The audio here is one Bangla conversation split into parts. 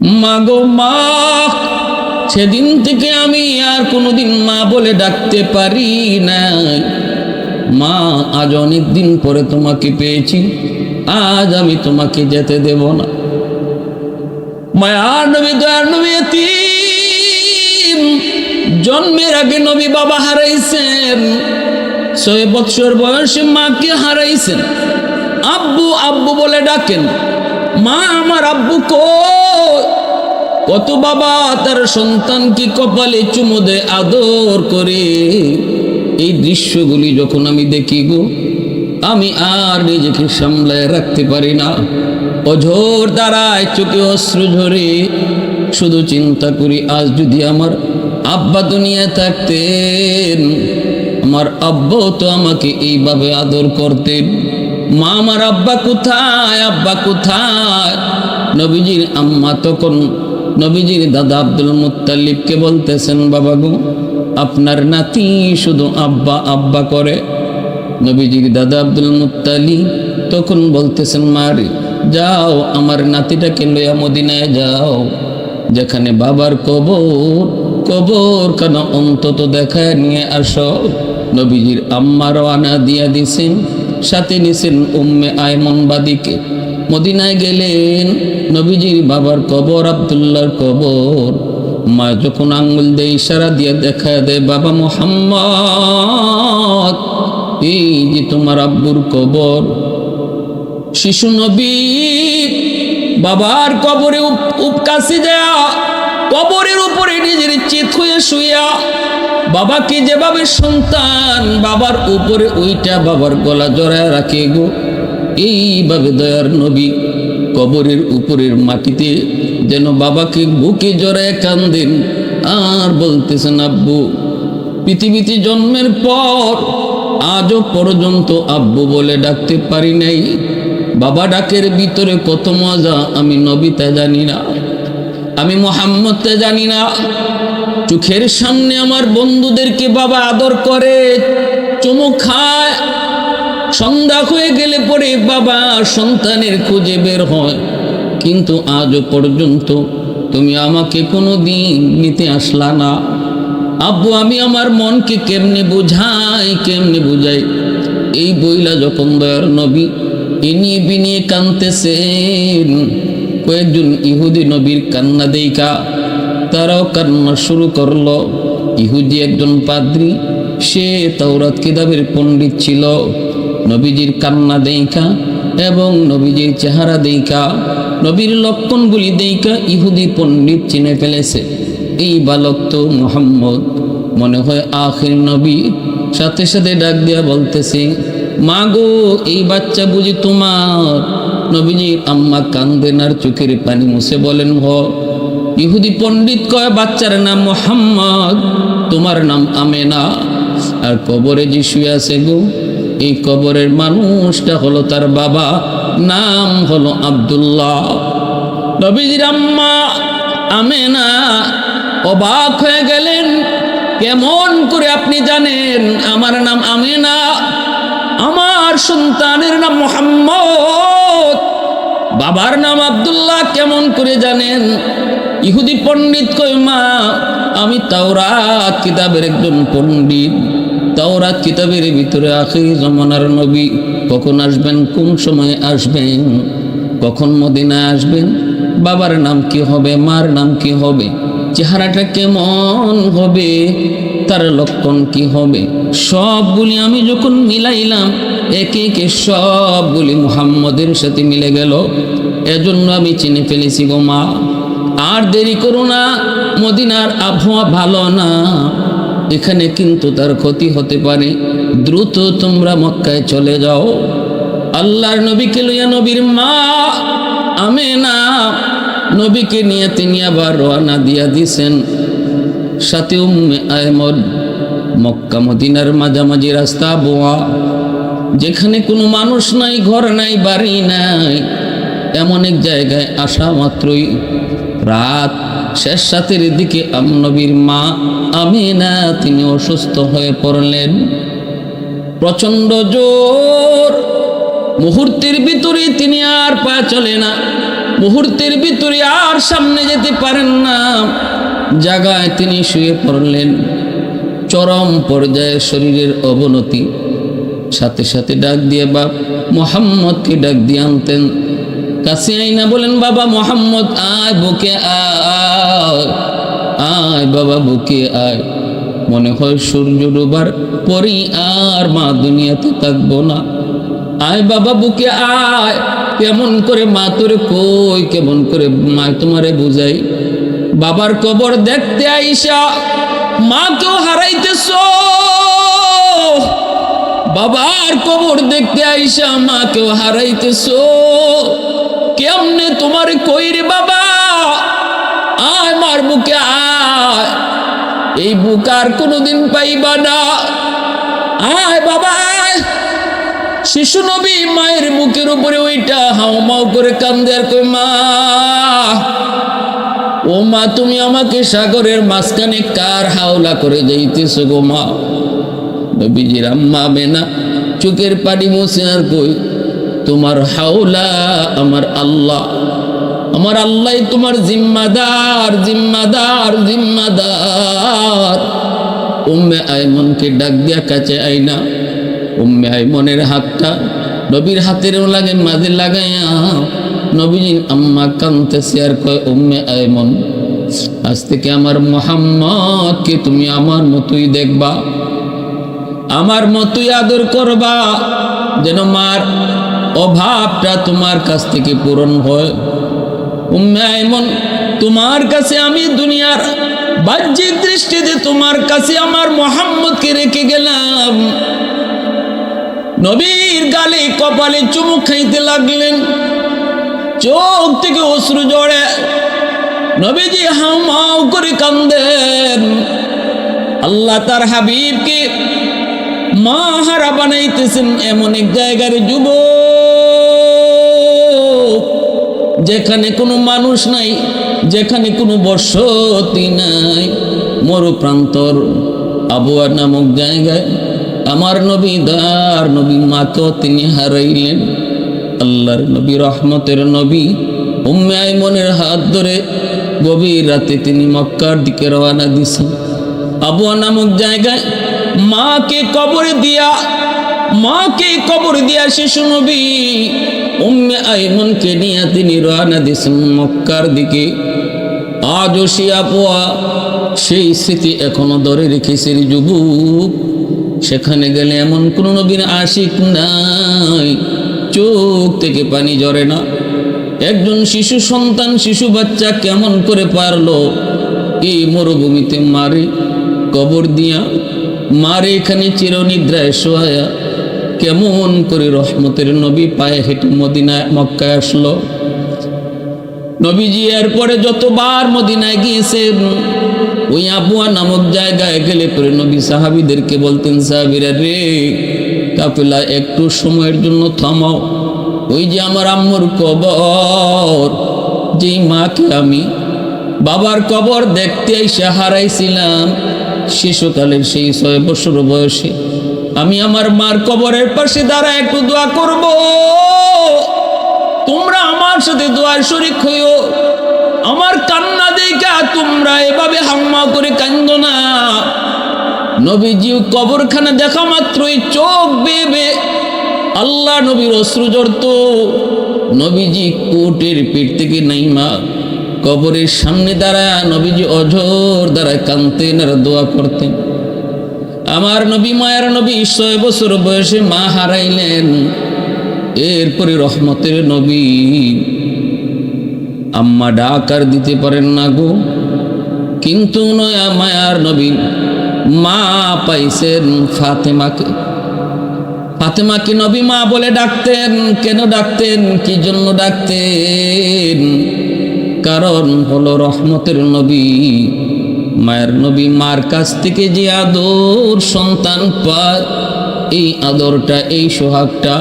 মা গো মা, সেদিন থেকে আমি আর কোনোদিন মা বলে ডাকতে পারি নাই। মা, আজ অনেক দিন পরে তোমাকে পেয়েছি, আজ আমি তোমাকে যেতে দেব না। মায়ার নবী, দয়ার নবী। জন্মের আগে নবী বাবা হারাইছেন। ছয় বৎসর বয়সে মাকে হারাইছেন। আব্বু আব্বু বলে ডাকেন, মা, আমার আব্বু কো কত বাবা তার সন্তানকে কপালে চুমো দেয়, আদর করে। এই দৃশ্যগুলি যখন আমি দেখি গো, আমি আর নিজেকে সামলায় রাখতে পারি না। অঝোর দ্বারায় চোখে অশ্রু ঝরে। শুধু চিন্তা করি, আজ যদি আমার আব্বা দুনিয়ায় থাকতেন, আমার আব্বাও তো আমাকে এইভাবে আদর করতেন। মা আমার আব্বা কোথায় আব্বা কোথায়? নবীজির আম্মা তখন নবীজির দাদা আব্দুল মুত্তালিবকে বলতেছেন, বাবা গো, আপনার নাতি শুধু আব্বা আব্বা করে। নবীজির দাদা আব্দুল মুত্তালি তখন বলতেছেন মারি যাও আমার নাতিটাকে লইয়া মদিনায় যাও, যেখানে বাবার কবর কবর কেন অন্তত দেখায় নিয়ে আসো। নবীজির আম্মা রওয়ানা দিয়া দিছেন, সাথে নিছেন উম্মে আয়মন বাদিকে মদিনায় গেলেন নবীজির বাবার কবর আবদুল্লার কবর। মা যখন আঙ্গুল দেয় ইশারা দিয়ে দেখা দেয়, বাবা মোহাম্মদ, এই যে তোমার আব্বুর কবর। শিশু নবী বাবার কবরে উপ- উপকাশে দেয়া কবরের উপরে নিজের চিত হয়ে শুয়া বাবাকে যেভাবে সন্তান বাবার উপরে ওইটা বাবার গলা জড়ায় রাখে গো। এইভাবে দয়ার নবী কবরের উপরের মাটিতে যেন বাবাকে বুকে জড়ায় কান্দেন আর বলতেছেন, আব্বু, পৃথিবীতে জন্মের পর আজও পর্যন্ত আব্বু বলে ডাকতে পারি নাই। বাবা ডাকের ভিতরে কত মজা, আমি নবিতা জানি না, আমি মোহাম্মদটা জানি না। চোখের সামনে আমার বন্ধুদেরকে বাবা আদর করে, চুমু খায় সন্ধ্যা হয়ে গেলে পরে বাবা সন্তানের খুঁজে বের হয়। কিন্তু আজও পর্যন্ত তুমি আমাকে কোনো দিন নিতে আসলা না। আব্বু, আমি আমার মনকে কেমনে বুঝাই কেমনে বুঝাই? এই বইলা যখন দয়ার নবী ইনিয়ে বিনিয়ে কানতেছেন কয়েকজন ইহুদি নবীর কান্না দেইকা তারাও কান্না শুরু করল। ইহুদি একজন পাদ্রী, সে তাওরাত কিতাবের পণ্ডিত ছিল। নবীজির কান্না দেইকা এবং নবীজির চেহারা দেইকা নবীর লক্ষণগুলি দেইকা ইহুদি পণ্ডিত চিনে ফেলেছে। এই বালক তো মোহাম্মদ, মনে হয় আখির নবী। সাথে সাথে ডাক দিয়া বলতেছে মা গো এই বাচ্চা বুঝি তোমার? নবীজির আম্মা কান্দেন আর চোখের পানি মুছে বলেন, হ। ইহুদি পণ্ডিত কয়, বাচ্চার নাম মোহাম্মদ, তোমার নাম আমেনা, আর কবরে যে শুয়ে আছে গো। এই কবরের মানুষটা হলো তার বাবা, নাম হলো আব্দুল্লাহ। নবীজির আম্মা আমেনা অবাক হয়ে গেলেন, কেমন করে আপনি জানেন আমার নাম আমেনা? আমার সন্তানের নাম মোহাম্মদ। বাবার নাম আব্দুল্লাহ, কেমন করে জানেন? ইহুদি পণ্ডিত কই মা, আমি তাওরা কিতাবের একজন পণ্ডিত। তাওরাত কিতাবের ভিতরে আখির জমানার নবী কখন আসবেন, কোন সময় আসবেন, কখন মদিনায় আসবেন, বাবার নাম কি হবে, মার নাম কি হবে, চেহারাটা কেমন হবে, তার লক্ষণ কি হবে, সবগুলি আমি যখন মিলাইলাম, একে একে সবগুলি মুহাম্মদের সাথে মিলে গেল, এজন্য আমি চিনে ফেলেছি গো মা, আর দেরি করো না, মদিনার আবহাওয়া ভালো না। এখানে কিন্তু তার ক্ষতি হতে পারে। দ্রুত তোমরা মক্কায় চলে যাও। আল্লাহর নবীকে লইয়া নবীর মা আমে না নবীকে নিয়ে তিনি আবার রওনা দিয়া দিছেন। সাথে উম্মে আহমদ মক্কা মদিনার মাঝামাঝি রাস্তা বোয়া, যেখানে কোনো মানুষ নাই, ঘর নাই, বাড়ি নাই, এমন এক জায়গায় আসা মাত্রই রাত শেষ রাতের দিকে আমনবীর মা আমিনা, তিনি অসুস্থ হয়ে পড়লেন। প্রচণ্ড জোর। মুহূর্তের ভিতরে তিনি আর পা চলে না। মুহূর্তের ভিতরে আর সামনে যেতে পারেন না। জায়গায় তিনি শুয়ে পড়লেন। চরম পর্যায়ে শরীরের অবনতি। সাথে সাথে ডাক দিয়ে বাপ মোহাম্মদকে ডাক দিয়ে আনতেন। কাছে আইনা বলেন, বাবা মোহাম্মদ, আয় বুকে আয় আয় বাবা বুকে আয়। মনে হয় সূর্য ডুবার পরই আর মা দুনিয়াতে থাকব না। আয় বাবা বুকে আয়, কেমন করে মা তোরে কই, কেমন করে মা তোমারে বুঝাই? বাবার কবর দেখতে আইসা, মা মাকেও হারাইতেছ? বাবার কবর দেখতে আইসা মাকেও হারাইতেছ? কেমনে তোমার কই রে বাবা? আয় মার বুকে আয়। এই বুক আর কোনোদিন পাইবা না। আয় বাবা শিশু নবী মায়ের বুকের উপরে ওইটা হাও মাও করে কান্দে আর কই মা, ও মা, তুমি আমাকে সাগরের মাঝখানে কার হাওলা করে যাইতেছো গো মা? নবীজির আম্মা বেনা চোখের পানি মুছে আর কই তোমার হাওলা আমার আল্লাহ। আমার আল্লাহ তোমার জিম্মাদার জিম্মাদার জিম্মাদার। উম্মে আইমনকে ডাক দিয়া কাছে আইনা। উম্মে আইমনের হাতটা নবীর হাতের লাগে মাঝে লাগাইয়া নবীজি আম্মা কানতেছে আর কয়, উম্মে আইমন, আজ থেকে আমার মোহাম্মদকে তুমি আমার মতোই দেখবা। আমার মতোই আদর করবা। যেন মার অভাবটা তোমার কাছ থেকে পূরণ হয়। তোমার কাছে আমি দুনিয়ার বাহ্যিক দৃষ্টিতে তোমার কাছে আমার মোহাম্মদকে রেখে গেলাম। নবীর গালে, কপালে চুমুক খাইতে লাগলেন। চোখ থেকে অশ্রু জড়ে নবীজি হাউ মাউ করে কান্দেন। আল্লাহ তার হাবিবকে মা হারা বানাইতেছেন এমন এক জায়গার যুবক। যেখানে কোনো মানুষ নাই, যেখানে কোনো বসতি নাই। মরু প্রান্তর আবুয়া নামক জায়গায় আমার নবী দার নবী মাকেও তিনি হারাইলেন। আল্লাহর নবী, রহমতের নবী, উম্মে আইমনের হাত ধরে গভীর রাতে তিনি মক্কার দিকে রওনা দিছেন। আবুয়া নামক জায়গায় মাকে কবরে দিয়া মাকে কবর দিয়া শিশু নবী উম্মে আইমনকে নিয়ে তিনি রওনা দিছেন মক্কার দিকে। আজও সে আপুয়া সেই স্মৃতি এখনও ধরে রেখেছে যুবক। সেখানে গেলে এমন কোনো নবীন আশিক নাই, চোখ থেকে পানি ঝরে না। একজন শিশু সন্তান, শিশু বাচ্চা কেমন করে পারল? এই মরুভূমিতে মারে, কবর দিয়া মারে, এখানে চিরনিদ্রায় শোয়া। কেমন করে রহমতের নবী পায়ে হেঁটে মদিনায়, মক্কায় আসলো? নবীজি এরপরে যতবার মদিনায় গিয়েছেন, ওই আবুয়া নামক জায়গায় গেলে পরে নবী সাহাবিদেরকে বলতেন, সাহাবিরা রে, কাফেলা, একটু সময়ের জন্য থামাও। ওই যে আমার আম্মুর কবর, যেই মাকে আমি বাবার কবর দেখতে এসে হারাইছিলাম, শিশুকালের সেই ছয় বছর বয়সে আমি আমার মার কবরের পাশে দাঁড়া একটু দোয়া করব। তোমরা আমার সাথে দোয়ার শরিক হইও। আমার কান্না দেখা তোমরা এভাবে হাম্মা করে কান্দ না। নবীজি কবরখানা দেখা মাত্রই চোখ বেবে আল্লাহ নবীর অশ্রু জড়ত নবীজি কোটের পিঠ থেকে নাইমা কবরের সামনে দাঁড়ায়, নবীজি অঝোর দাঁড়ায় কানতেন আর দোয়া করতেন। আমার নবী, মায়ের নবী ছয় বছর বয়সে মা হারাইলেন। এরপরে রহমতের নবী আম্মা ডাকার দিতে পারেন না গো। কিন্তু নয়া মায়ার নবী মা পাইছেন ফাতেমাকে। ফাতেমাকে নবী মা বলে ডাকতেন, কেন ডাকতেন, কি জন্য ডাকতেন? কারণ হলো রহমতের নবী। মায়ের নবী মার কাছ থেকে যে আদর সন্তান পায়, এই আদরটা, এই সোহাগটা,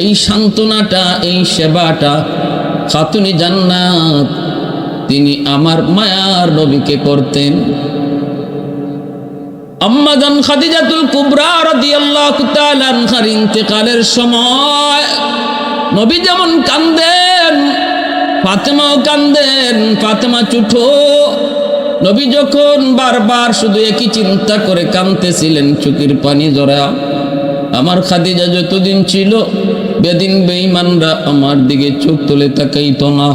এই সান্ত্বনাটা, এই সেবাটা খাতুনি জান্নাত তিনি আমার মায়ার নবীকে করতেন। আম্মাজান খাদিজাতুল কুবরা রাদিয়াল্লাহু তাআলা আনহার ইন্তেকালের সময় নবী যেমন কান্দেন, ফাতেমাও কান্দেন, ফাতেমা চুঠো নবী যখন বারবার শুধু একই চিন্তা করে কাঁদতেছিলেন চুকির পানি জড়া আমার খাদিজা যতদিন ছিল, বেদিন বেঈমানরা আমার দিকে চোখ তুলে তাকাইতো না।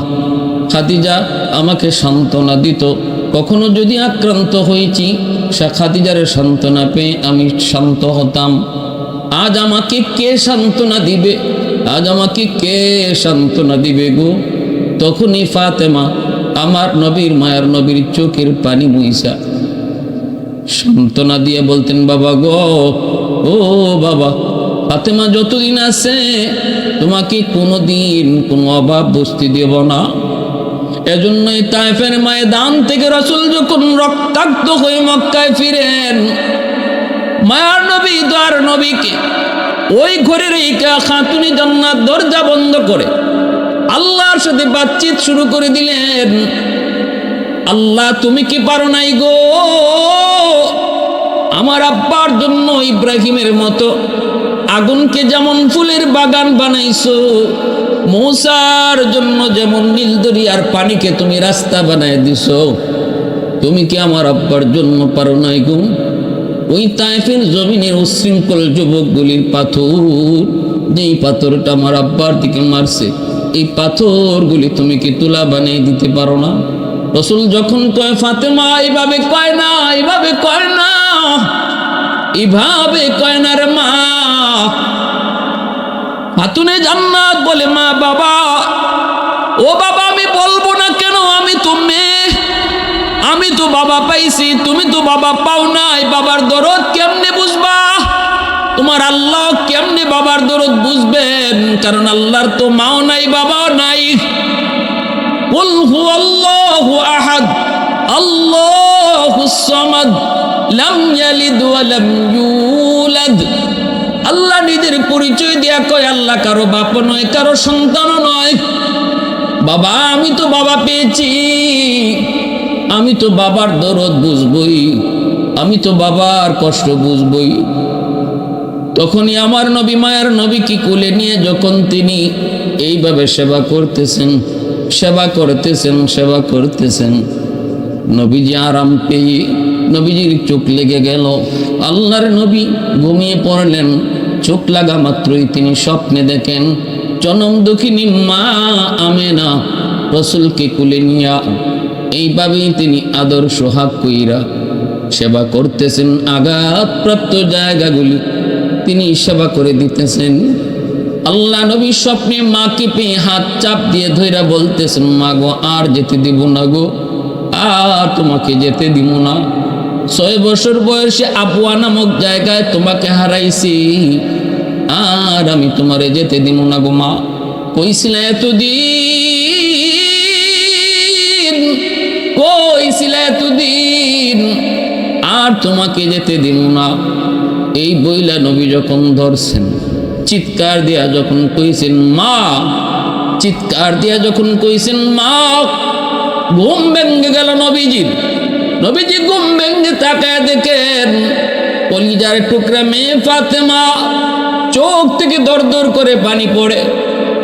খাদিজা আমাকে সান্ত্বনা দিত, কখনো যদি আক্রান্ত হয়েছি সে খাদিজার সান্ত্বনা পেয়ে আমি শান্ত হতাম। আজ আমাকে কে সান্ত্বনা দিবে? আজ আমাকে কে সান্ত্বনা দিবে গো? তখনই ফাতেমা আমার নবীর মায়ার নবীর চোখের পানি মুইসা। সান্ত্বনা দিয়ে বলতেন, বাবা গো, ও বাবা, ফাতেমা যতদিন আছে, তোমাকে কোনো দিন কোনো অভাব বস্তি দেব না। এজন্যই তাইফের ময়দান থেকে রসুল যখন রক্তাক্ত হয়ে মক্কায় ফিরেন, মায়ার নবী দ্বার নবীকে ওই ঘরের এই খাতুনি জান্নাত দরজা বন্ধ করে আল্লাহর সাথে বাতচিত শুরু করে দিলেন। আল্লাহ, তুমি কি পারো নাই গো? আমার আব্বার জন্য ইব্রাহিমের মতো আগুনকে যেমন ফুলের বাগান বানাইছো, মৌসার জন্য যেমন নীল দরিয়ার পানিকে তুমি রাস্তা বানায় দিছো, তুমি কি আমার আব্বার জন্য পারো নাই গো? ওই তাইফের জমিনের উশৃঙ্খল যুবকগুলির পাথর, যেই পাথরটা আমার আব্বার দিকে মারছে এই পাথরগুলি তুমি কি তুলা বানিয়ে দিতে পারো না? রসুল যখন কয়, ফাতেমা, এইভাবে কয় না, এইভাবে কয় না, এইভাবে কয় না রে মা। ফাতুনে জান্নাত বলে, মা বাবা, ও বাবা, আমি বলব না কেন? আমি তো মেয়ে, আমি তো বাবা পাইছি, তুমি তো বাবা পাও নাই, বাবার দরদ কেমনে বুঝবা? তোমার আল্লাহ কেমনে বাবার দরদ বুঝবেন? কারণ আল্লাহর তো মাও নাই, বাবাও নাই। আহাদ লাম ইয়ালিদ ওয়া লাম ইউলাদ। আল্লাহ নিজের পরিচয় দেয়া কয়, আল্লাহ কারও বাপ নয়, কারও সন্তানও নয়। বাবা, আমি তো বাবা পেয়েছি। আমি তো বাবার দরদ বুঝবই। আমি তো বাবার কষ্ট বুঝবই। তখনই আমার নবী, মায়ার নবীকে কুলে নিয়ে যখন তিনি এইভাবে সেবা করতেছেন সেবা করতেছেন সেবা করতেছেন, নবীজি আরাম পেয়ে নবীজির চোখ লেগে গেল। আল্লাহর নবী ঘুমিয়ে পড়লেন। চোখ লাগা মাত্রই তিনি স্বপ্নে দেখেন, জনম দক্ষিণী মা আমেনা রসুলকে কুলে নিয়া এইভাবেই তিনি আদর সোহাগ কইরা সেবা করতেছেন। আঘাতপ্রাপ্ত জায়গাগুলি তিনি সেবা করে দিতেছেন। আল্লাহ নবী স্বপ্নে মাকে পেয়ে হাত চাপ দিয়ে ধইরা বলতেছেন, মা গো, আর যেতে দিব না গো, আর তোমাকে যেতে দিব না। ছয় বছর বয়সে আপুয়া নামক জায়গায় তোমাকে হারাইছি, আর আমি তোমারে যেতে দিব না গো, মা। কইছিল, এতদিন কইছিল এতদিন, আর তোমাকে যেতে দিব না। এই বইলা নবী যখন ধরছেন, চিৎকার দিয়া যখন কইছেন, মা! চিৎকার দিয়া যখন কইছেন, মা! ঘুম ভেঙ্গে গেল নবীজির। নবীজি ঘুম ভেঙ্গে তাকায় দেখেন, কলিজার টুকরা মেয়ে ফাতেমা চোখ থেকে দর দর করে পানি পড়ে।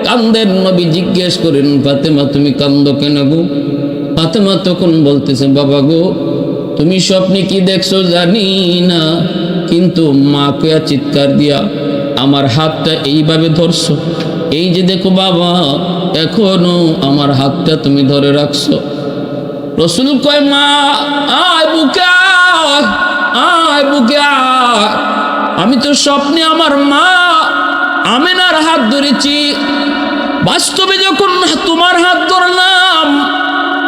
কান্দের নবী, জিজ্ঞেস করেন, ফাতেমা, তুমি কান্দ কেন গো? ফাতেমা তখন বলতেছে, বাবা গো, তুমি স্বপ্নে কি দেখছ জানি না। কিন্তু মা কয়া চিৎকার দিয়া আমার হাতটা এইভাবে ধরছো? এই যে দেখো বাবা এখনও আমার হাতটা তুমি ধরে রাখছো। রসুল কয় মা আয় বুকে আয়, বুকে। আমি তো স্বপ্নে আমার মা আমেনার হাত ধরেছি। বাস্তবে যখন তোমার হাত ধরলাম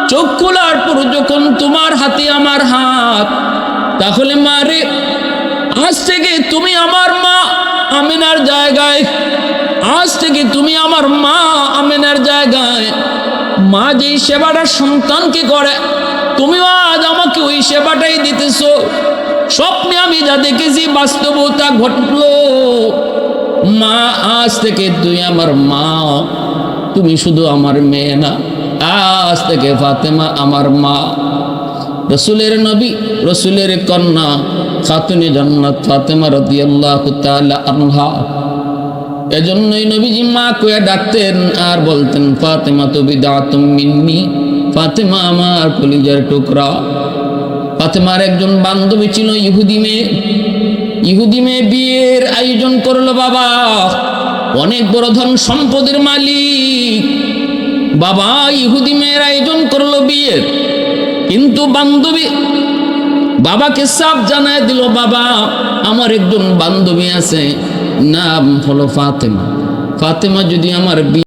চোখ খোলার পর যখন তোমার হাতে আমার হাত তাহলে মারে আজ থেকে তুমি আমার মা আমিনার জায়গায়। আজ থেকে তুমি আমার মা আমিনার জায়গায়। মা যেই সেবাটা সন্তানকে করে, তুমিও আজ আমাকে ওই সেবাটাই দিতেছ। স্বপ্নে আমি যা দেখেছি বাস্তবতা ঘটলো। মা, আজ থেকে তুই আমার মা, তুমি শুধু আমার মেয়ে না, আজ থেকে ফাতেমা আমার মা। রসুলের নবী, রসুলের কন্যা খাতুনে জান্নাত ফাতেমা রাদিয়াল্লাহু তাআলা আনহা। এজন্যই নবীজি মা কয়ে ডাকতেন আর বলতেন, ফাতেমা তো বিদাতুম মিন্নি, ফাতেমা আমার কলিজার টুকরা। ফাতেমার একজন বান্ধবী ছিল ইহুদি মেয়ে। ইহুদি মেয়ে বিয়ের আয়োজন করল বাবা। অনেক বড় ধন সম্পদের মালিক। বাবা ইহুদি মেয়ের আয়োজন করল বিয়ের। কিন্তু বান্ধবী বাবাকে সাপ জানায় দিল, বাবা, আমার একজন বান্ধবী আছে, নাম হলো ফাতেমা। ফাতেমা যদি আমার